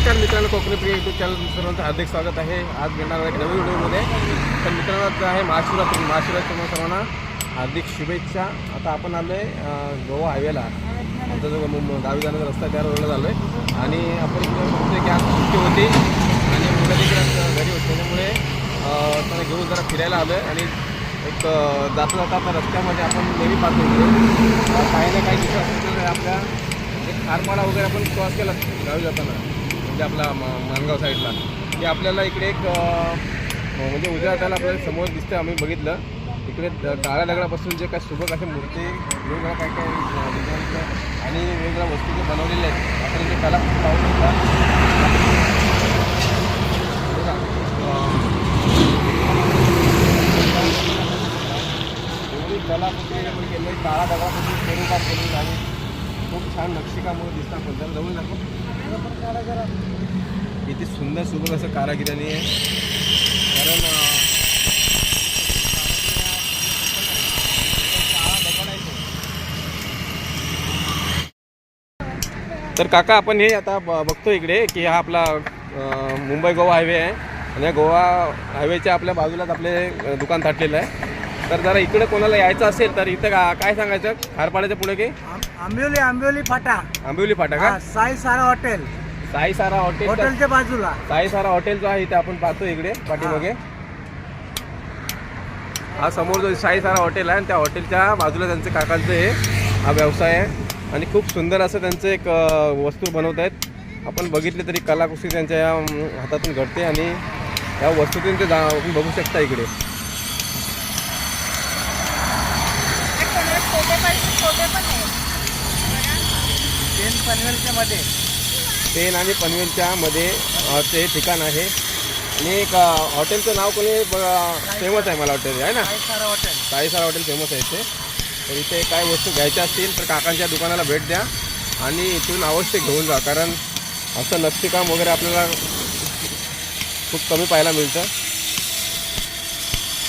नमस्कार मित्रांनो कोकणी प्रिय यूट्यूब चॅनल सर्वांचं हार्दिक स्वागत आहे. आज घेणार एक नवीन व्हिडिओमध्ये. तर मित्रांनो आहे महाशिवरात्री. महाशिवरात्री सर्वांना हार्दिक शुभेच्छा. आता आपण आलो आहे गोवा हायवेला आमचा जो गावी जाण्याचा रस्ता त्या रोडला झालो आहे आणि आपण इकडे की आज सुट्टी होती. आणि मुलं देखील घरी होती. त्यामुळे त्यांना घेऊन जरा फिरायला आलो आहे आणि एक जाता जाता आता रस्त्यामध्ये आपण नेहमी पाहतो. काही ना काही दिवस आपल्या एक खारपाडा वगैरे आपण क्रॉस केला. गावी जाताना. म्हणजे आपला मा- माणगाव साईडला. की आपल्याला इकडे एक हो, म्हणजे उद्या त्याला आपल्याला समोर दिसतं आम्ही बघितलं. इकडे द- काळ्या दगडापासून जे काय सुबक असे मूर्ती वेगवेगळ्या काय काय आणि वेगवेगळ्या वस्तू जे बनवलेल्या आहेत. आपण जे कला पाहू शकता एवढी कलाकृती आपण केली काळा दगडापासून स्वरूपात आणि खूप छान नक्षीकामुळे दिसतात. आपण जवळ दाखव. किती सुंदर सुबक असं कारागिरांनी आहे कारण तर काका आपण हे आता ब- बघतो इकडे की हा आपला मुंबई गोवा हायवे आहे. आणि गोवा हायवेच्या आपल्या बाजूलाच आपले दुकान थाटलेलं आहे. तर जरा इकडे कोणाला यायचं असेल तर इथं का काय सांगायचं? खारपाड्याच्या पुढे की आं- आंबिवली आंबिवली फाटा. आंबिवली फाटा का? हा, साई सारा हॉटेल. साई सारा हॉटेल हॉटेलच्या बाजूला. साई सारा हॉटेल जो आहे इथे आपण पाहतो इकडे पाठीमागे. हा समोर जो साई सारा हॉटेल आहे आणि त्या हॉटेलच्या बाजूला त्यांचे काकांचं हे हा व्यवसाय आहे. आणि खूप सुंदर असं त्यांचं एक अं, वस्तू बनवत आहेत. आपण बघितले तरी कलाकुसरी त्यांच्या या हातातून घडते आणि या वस्तूतून ते जा आपण बघू शकता इकडे. पेन पनवेलच्या मध्ये. पेन आणि पनवेलच्या मध्ये ते ठिकाण आहे. आणि एक हॉटेलचं नाव कोणी फेमस आहे मला वाटतं आहे ना? Sai Sara hotel. Saisara hotel famous आहे इथे. तर इथे काय वस्तू घ्यायच्या असतील तर काकांच्या दुकानाला भेट द्या. आणि इथून अवश्य घेऊन जा कारण असं नक्षीकाम वगैरे आपल्याला खूप कमी पाहायला मिळतं.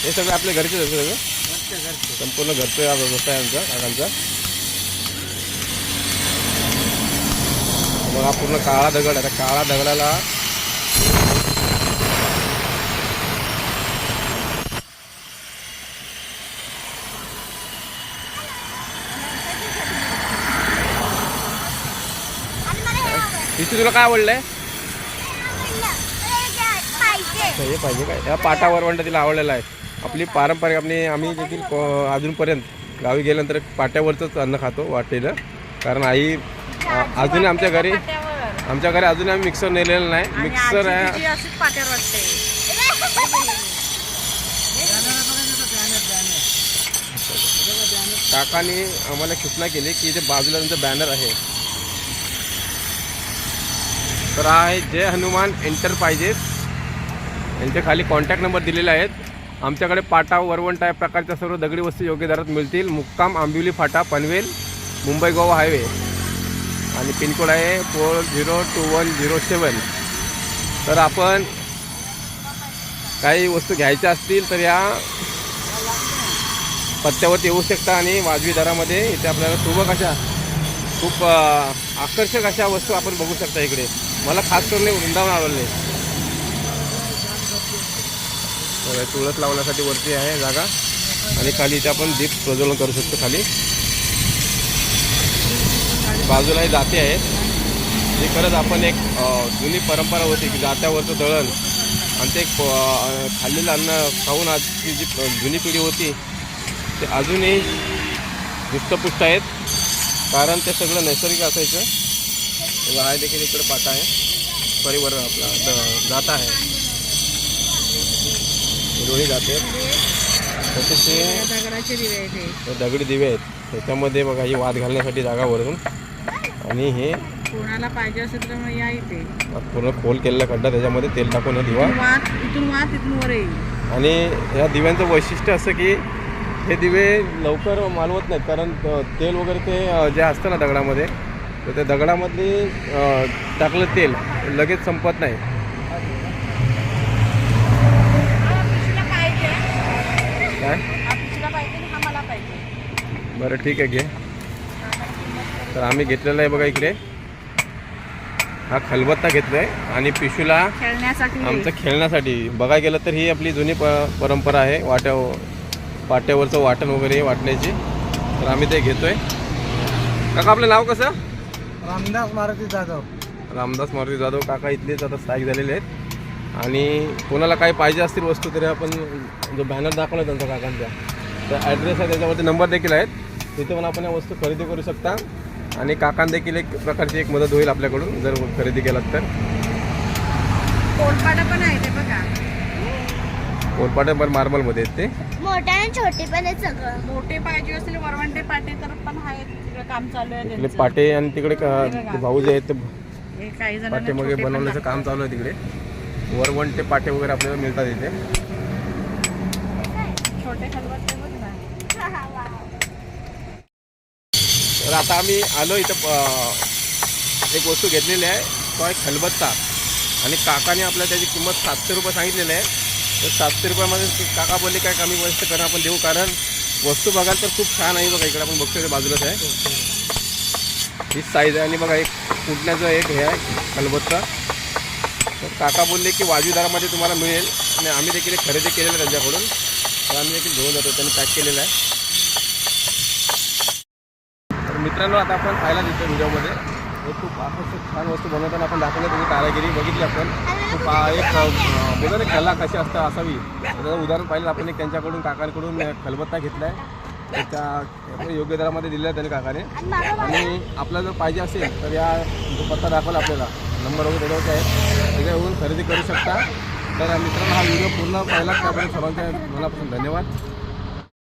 हे सगळं आपल्या घरचेच आहे सगळं? संपूर्ण घरचं व्यवसाय आहे आमचा काकांचा. बघा पूर्ण काळा दगड आहे. काळा दगडाला इथे तुला काय आवडलंय? हे पाहिजे काय? या पाटा वरवंट तिला आवडलेला आहे. आपली पारंपरिक आपली आम्ही देखील अजूनपर्यंत गावी गेल्यानंतर पाट्यावरचंच अन्न खातो वाटेल कारण आई अ, अजूनही आमच्या घरी आमच्या घरी अजूनही आम्ही मिक्सर नेलेलं नाही. मिक्सर आहे. काकाने आम्हाला सूचना केली की इथे बाजूला त्यांचं बॅनर आहे. तर हा आहे जय हनुमान एंटरप्राइजेस यांच्या खाली कॉन्टॅक्ट नंबर दिलेले आहेत. आमच्याकडे पाटा वरवंटा या प्रकारच्या सर्व दगडी वस्तू योग्य दरात मिळतील. मुक्काम आंबिवली फाटा पनवेल मुंबई गोवा हायवे. आणि पिनकोड आहे four zero two one zero seven. तर आपण काही वस्तू घ्यायच्या असतील तर या पत्त्यावरती येऊ शकता आणि वाजवी दरामध्ये इथे आपल्याला सुबक अशा खूप आकर्षक अशा वस्तू आपण बघू शकता इकडे. मला खास करून वृंदावन आवडले. तुळस लावण्यासाठी वरती आहे जागा. आणि खाली इथे आपण दीप प्रज्वलन करू शकतो खाली. बाजूला हे जाते आहेत. जे खरंच आपण एक जुनी परंपरा होती की जात्यावरचं दळण आणि ते खाल्लेलं अन्न खाऊन आजची जी जुनी पिढी होती ते अजूनही दुष्टपुष्ट आहेत. कारण ते सगळं नैसर्गिक असायचं. तेव्हा हा देखील इकडे पाटा आहे. परिवार आपला जाता आहे. दोन्ही जाते तसेच ते दगडी दिवे आहेत. त्याच्यामध्ये बघा ही वाद घालण्यासाठी जागा वरून आणि हे कोणाला पाहिजे असेल तर मग या इथे. पूर्ण खोल केलेला खड्डा त्याच्यामध्ये तेल टाकून हे दिवा. वात इथून वात इथून वर येईल. आणि या दिव्यांचं वैशिष्ट्य असं की हे दिवे लवकर मालवत नाहीत कारण तेल वगैरे ते जे असतं ना दगडामध्ये तर त्या दगडामध्ये अ, टाकलं तेल लगेच संपत नाही. काय? बरं ठीक आहे घे. तर आम्ही घेतलेलं आहे बघा इकडे. हा खलबत्ता घेतलाय आणि पिशूला खेळण्यासाठी. आमचं खेळण्यासाठी. बघायला गेलं तर ही आपली जुनी प परंपरा आहे. वाट्या पाट्यावरचं वाटण वगैरे वाटण्याची. तर आम्ही ते घेतोय. काका आपलं नाव कसं? रामदास मारुती जाधव. रामदास मारुती जाधव. काका इथलेच आता स्थायिक झालेले आहेत. आणि कोणाला काही पाहिजे असतील वस्तू तरी आपण जो बॅनर दाखवला त्यांचा काकांचा. तर ॲड्रेस आहे त्याच्यावरती नंबर देखील आहेत. तिथे पण आपण या वस्तू खरेदी करू शकता. आणि काकां देखील एक प्रकारची एक मदत होईल आपल्याकडून जर खरेदी केलात तर. कोलपाडा पण आहे ते बघा. कोरपाटे पण मार्बलमध्ये आहेत ते. मोठे आणि छोटे पण आहेत सगळं. मोठे पाहिजे असतील वरवंटे पाटे तर पण आहेत. तिकडे काम चालू आहे इकडे त्यांचं. पाटे आणि तिकडे का- ते भाऊ जे आहेत ते हे काही जणांना पाटे वगैरे पण बनवण्याचं काम चालू आहे तिकडे. वरवंटे पाटे वगैरे आपल्याला मिळतात इथे. लागतात. छोटे बघ ना तर आता आम्ही आलो इथं एक वस्तू घेतलेली आहे. तो आहे खलबत्ता. आणि काकाने आपल्याला त्याची किंमत सातशे रुपये सांगितलेली आहे. तर सातशे रुपयामध्ये काका बोलले काय कमी वस्तू करणं आपण देऊ कारण वस्तू बघाल तर खूप छान आहे बघा इकडे आपण बघतो ते बाजूलाच आहे. ही साईज आहे आणि बघा एक फुटण्याचं एक हे आहे खलबत्ता. तर काका बोलले की वाजवीदारामध्ये तुम्हाला मिळेल. आणि आम्ही देखील एक खरेदी केलेलं आहे त्यांच्याकडून. तर आम्ही देखील घेऊन जातो त्यांनी पॅक केलेलं आहे तर मित्रांनो आता आपण पाहायला तिथे व्हिडिओमध्ये. खूप आपण छान वस्तू बनवताना आपण दाखवलं त्याची कारागिरी बघितली आपण. खूप एक बोलतो कला कशी असतं असावी. त्याचं उदाहरण पाहिलं आपण एक त्यांच्याकडून काकांकडून खलबत्ता घेतला आहे त्या योग्य दरामध्ये दिलेला आहे त्यांनी काकाने. आणि आपल्याला जर पाहिजे असेल तर या जो पत्ता दाखवला आपल्याला. नंबर वगैरे त्याच्यावरती आहे. तिथे येऊन खरेदी करू शकता. तर मित्रांनो हा व्हिडिओ पूर्ण पाहिला त्याबद्दल सर्वांच्या मनापासून धन्यवाद.